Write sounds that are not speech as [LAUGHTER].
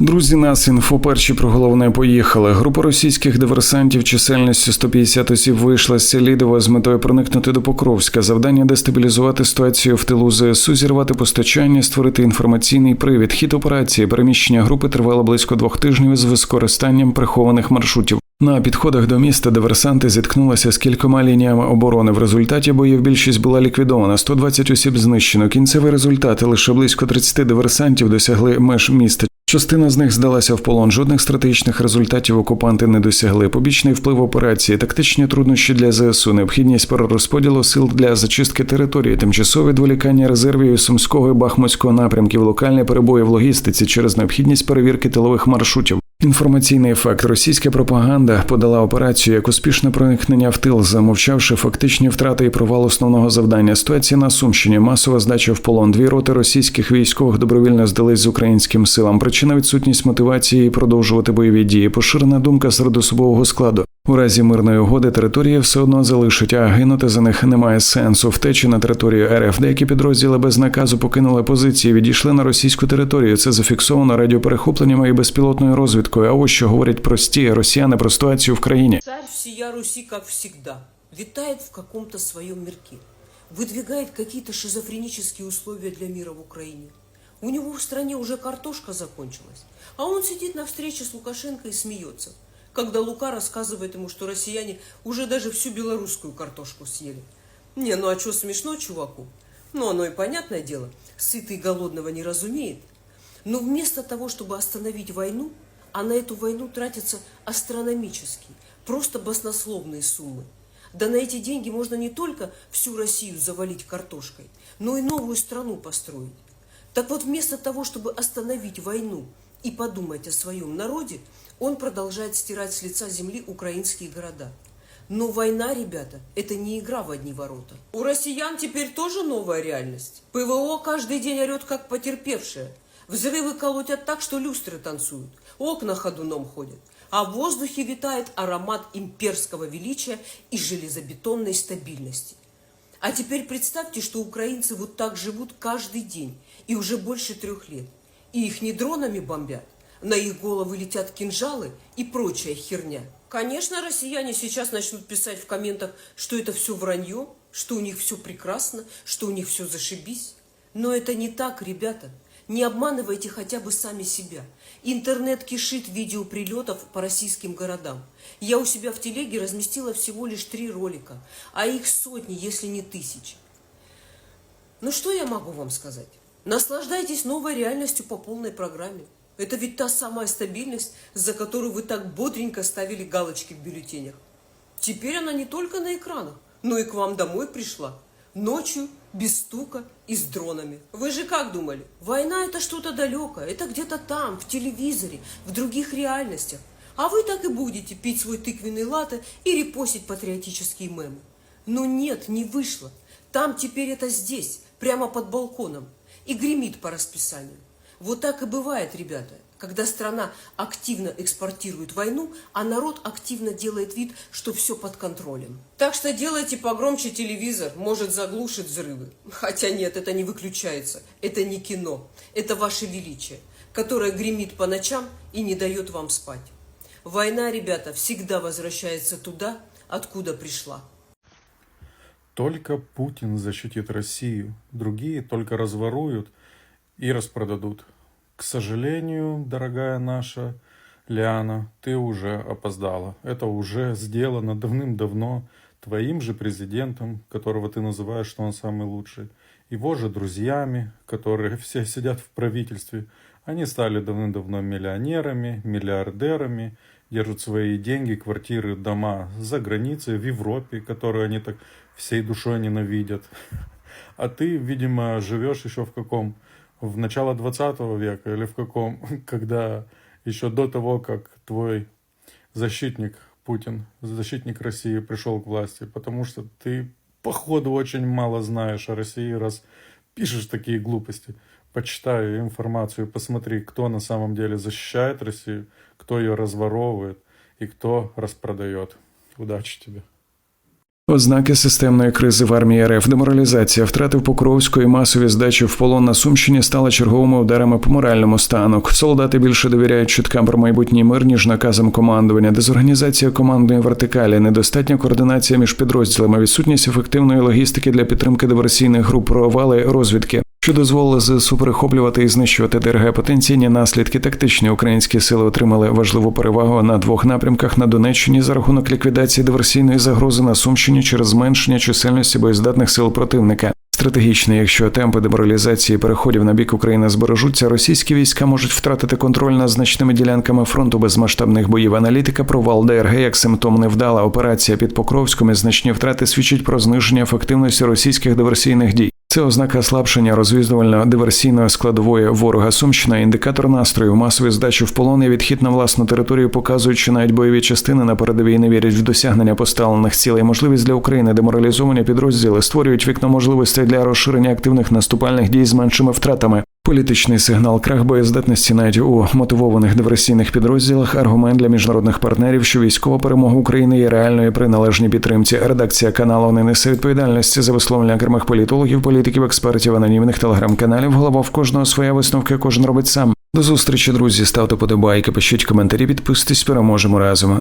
Друзі, нас інфо перші про головне поїхали. Група російських диверсантів чисельністю 150 осіб вийшла з Селідова з метою проникнути до Покровська. Завдання дестабілізувати ситуацію в тилу ЗСУ, зірвати постачання, створити інформаційний привід. Хід операції переміщення групи тривало близько двох тижнів з використанням прихованих маршрутів. На підходах до міста диверсанти зіткнулися з кількома лініями оборони. В результаті боїв більшість була ліквідована. 120 осіб знищено. Кінцевий результат лише близько 30 диверсантів досягли меж міста. Частина з них здалася в полон. Жодних стратегічних результатів окупанти не досягли. Побічний вплив операції, тактичні труднощі для ЗСУ, необхідність перерозподілу сил для зачистки території, тимчасове відволікання резервів сумського і бахмутського напрямків, локальні перебої в логістиці через необхідність перевірки тилових маршрутів. Інформаційний ефект російська пропаганда подала операцію як успішне проникнення в тил, замовчавши фактичні втрати і провал основного завдання. Ситуація на Сумщині, масова здача в полон. Дві роти російських військових добровільно здались з українським силам. Причина відсутність мотивації продовжувати бойові дії. Поширена думка серед особового складу. У разі мирної угоди території все одно залишать, а гинути за них немає сенсу. Втечі на територію РФ. Деякі підрозділи без наказу покинули позиції, відійшли на російську територію. Це зафіксовано радіоперехопленнями і безпілотною розвідкою. А ось що говорять прості росіяни про ситуацію в країні. Царь всея Руси, как всегда, витает в каком-то своем мирке, выдвигает какие-то шизофренические условия для мира в Украине. У него в стране уже картошка закончилась, а он сидит на встрече с Лукашенко и смеется, когда Лука рассказывает ему, что россияне уже даже всю белорусскую картошку съели. Не, ну а что смешно чуваку? Ну, оно и понятное дело, сытый голодного не разумеет. Но вместо того, чтобы остановить войну, а на эту войну тратятся астрономические, просто баснословные суммы. Да на эти деньги можно не только всю Россию завалить картошкой, но и новую страну построить. Так вот, вместо того, чтобы остановить войну и подумать о своем народе, он продолжает стирать с лица земли украинские города. Но война, ребята, это не игра в одни ворота. У россиян теперь тоже новая реальность. ПВО каждый день орет, как потерпевшая. Взрывы колотят так, что люстры танцуют. Окна ходуном ходят. А в воздухе витает аромат имперского величия и железобетонной стабильности. А теперь представьте, что украинцы вот так живут каждый день и уже больше трех лет. И их не дронами бомбят, на их головы летят кинжалы и прочая херня. Конечно, россияне сейчас начнут писать в комментах, что это все вранье, что у них все прекрасно, что у них все зашибись. Но это не так, ребята. Не обманывайте хотя бы сами себя. Интернет кишит видео прилетов по российским городам. Я у себя в телеге разместила всего лишь три ролика, а их сотни, если не тысячи. Ну что я могу вам сказать? Наслаждайтесь новой реальностью по полной программе. Это ведь та самая стабильность, за которую вы так бодренько ставили галочки в бюллетенях. Теперь она не только на экранах, но и к вам домой пришла. Ночью, без стука и с дронами. Вы же как думали? Война это что-то далекое, это где-то там, в телевизоре, в других реальностях. А вы так и будете пить свой тыквенный латте и репостить патриотические мемы. Но нет, не вышло. Там теперь это здесь, прямо под балконом. И гремит по расписанию. Вот так и бывает, ребята, когда страна активно экспортирует войну, а народ активно делает вид, что все под контролем. Так что делайте погромче телевизор, может заглушит взрывы. Хотя нет, это не выключается, это не кино, это ваше величие, которое гремит по ночам и не дает вам спать. Война, ребята, всегда возвращается туда, откуда пришла. Только Путин защитит Россию, другие только разворуют и распродадут. К сожалению, дорогая наша Лиана, ты уже опоздала. Это уже сделано давным-давно твоим же президентом, которого ты называешь, что он самый лучший, его же друзьями, которые [LAUGHS] все сидят в правительстве. Они стали давным-давно миллионерами, миллиардерами, держат свои деньги, квартиры, дома за границей, в Европе, которую они так всей душой ненавидят. А ты, видимо, живешь еще в каком? В начало 20 века или в каком? [LAUGHS] Когда еще до того, как твой защитник Путин, защитник России пришел к власти. Потому что ты, походу, очень мало знаешь о России, раз пишешь такие глупости. Почитай информацию, посмотри, кто на самом деле защищает Россию, кто ее разворовывает и кто распродает. Удачи тебе. Ознаки системної кризи в армії РФ, деморалізація, втрати в Покровську і масові здачі в полон на Сумщині стали черговими ударами по моральному стану. Солдати більше довіряють чуткам про майбутній мир, ніж наказам командування, дезорганізація командної вертикалі, недостатня координація між підрозділами, відсутність ефективної логістики для підтримки диверсійних груп, провали розвідки. Що дозволило ЗСУ перехоплювати і знищувати ДРГ потенційні наслідки, тактичні українські сили отримали важливу перевагу на двох напрямках на Донеччині за рахунок ліквідації диверсійної загрози на Сумщині через зменшення чисельності боєздатних сил противника. Стратегічно, якщо темпи деморалізації переходів на бік України збережуться, російські війська можуть втратити контроль над значними ділянками фронту без масштабних боїв. Аналітика провал ДРГ як симптом невдала операція під Покровськом і значні втрати свідчить про зниження ефективності російських диверсійних дій. Це ознака слабшення розвідувально-диверсійної складової ворога Сумщина, індикатор настрою, масові здачі в полон і відхід на власну територію показують, що навіть бойові частини на передовій не вірять в досягнення поставлених цілей. Можливість для України деморалізовані підрозділи створюють вікно можливостей для розширення активних наступальних дій з меншими втратами. Політичний сигнал крах боєздатності навіть у мотивованих диверсійних підрозділах аргумент для міжнародних партнерів, що військова перемога України є реальною при належній підтримці. Редакція каналу не несе відповідальності за висловлення окремих політологів, політиків, експертів, анонімних телеграм-каналів. Голова в кожного своя висновка, кожен робить сам. До зустрічі, друзі. Ставте подобайки, пишіть коментарі, підписуйтесь, переможемо разом.